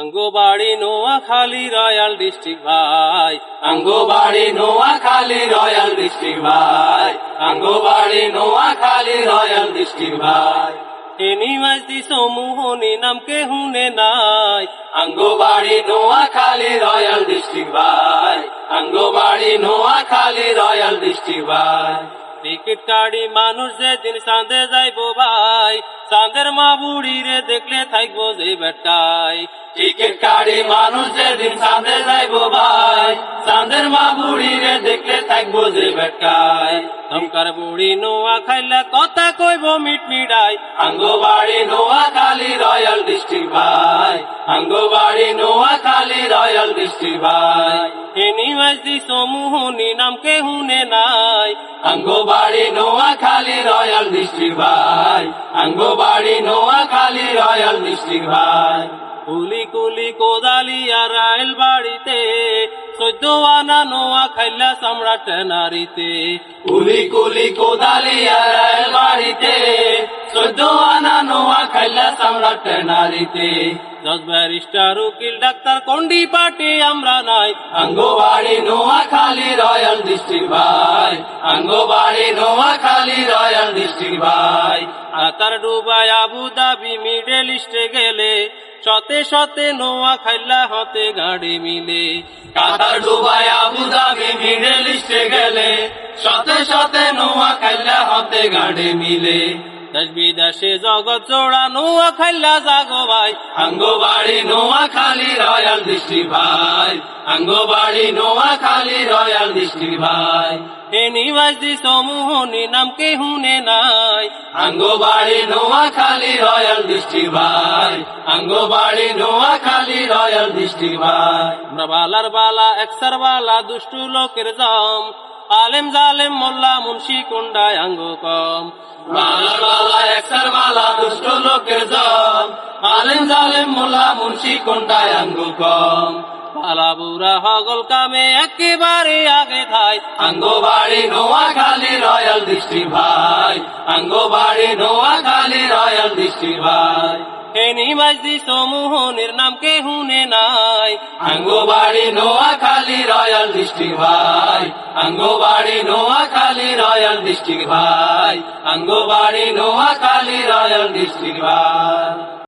আঙ্গবাড়ি Noakhali royal district ভাই। আঙ্গবাড়ি Noakhali royal district ভাই। আঙ্গবাড়ি নোয়াখালী রয়্যাল ডিস্ট্রিক্ট ভাই। এনিমাইতি সমূহনি নামকে হুনে নাই। আঙ্গবাড়ি নোয়াখালী রয়্যাল ডিস্ট্রিক্ট ভাই। আঙ্গবাড়ি নোয়াখালী রয়্যাল ডিস্ট্রিক্ট ভাই। টিকিট কাড়ি মানুষ যেদিন চাঁদে যাইব ভাই চাঁদের মা বুড়ি রে দেখলে থাকবো যে বেটাই টিকিট কাড়ি মানুষ যেদিন চাঁদে যাইব ভাই চাঁদের মা বুড়ি রে দেখলে থাকবো যে বেটায় ধমকার বুড়ি নোয়া খাইলে কথা কইব মিট মিডাই। আঙ্গবাড়ি নোয়াখালী রয়্যাল ডিস্ট্রিক্ট ভাই। আঙ্গবাড়ি নোয়াখালী রয়্যাল ডিস্ট্রিক্ট ভাই। এনিমাইতি সমূহনি নামকে হুনে নাই। আঙ্গবাড়ি নোয়াখালী রয়্যাল ডিস্ট্রিক্ট ভাই। আঙ্গবাড়ি নোয়াখালী রয়্যাল ডিস্ট্রিক্ট ভাই। কুলি কুলি কোদালি আর রাইল বাড়িতে চোদ্দ আনা নোয়া খাইলা সম্রাট নারীতে। কুলি কুলি কোদালি আর বাড়িতে। চোদ্দ আনা নোয়া খাইলা সম্রাট নারীতে। দশ ব্যারিস্টার উকিল ডাক্তার কন্ডি পার্টি আমরা নাই। আঙ্গবাড়ি নোয়াখালী রয়্যাল ডিস্ট্রিক্ট ভাই। আঙ্গবাড়ি নোয়াখালী রয়্যাল ডিস্ট্রিক্ট ভাই। আতার ডুবাই আবু দাবি মিডল ইস্টে গেলে সতে সতে নোয়া খাইলা হতে গাড়ি মিলে। কাতার দুবাই আবু দাবি মিডল ইস্টে গেলে, সতে সতে নোয়া খাইলা হতে গাড়ি মিলে। দেশ জগৎ নোয়া খাইলা জাগো ভাই। আঙ্গবাড়ি নোয়াখালী রয়্যাল ডিস্ট্রিক্ট ভাই। আঙ্গবাড়ি নোয়াখালী রয়্যাল ডিস্ট্রিক্ট ভাই। সমূহনি নামকে হুনে নাই। আঙ্গবাড়ি নোয়াখালী রয়্যাল ডিস্ট্রিক্ট ভাই। আঙ্গবাড়ি নোয়াখালী রয়্যাল ডিস্ট্রিক্ট ভাই। আমরা বালার বালা একসার বালা, দুষ্টু লোকের জম। আলেম জালেম মোল্লা, মুন্সি কুন্ডায় আঙ্গ কম। দুষ্ট আঙ্গ একেবারে আগে থাই রয়্যাল ডিস্ট্রিক্ট ভাই। রয়্যাল ডিস্ট্রিক্ট ভাই। সমূহনির নামকে হুনে নাই। আঙ্গবাড়ি, নোয়াখালী, রয়্যাল ডিস্ট্রিক্ট ভাই। আঙ্গবাড়ি নোয়াখালী রয়্যাল ডিস্ট্রিক্ট ভাই। আঙ্গবাড়ি নোয়াখালী রয়্যাল ডিস্ট্রিক্ট ভাই।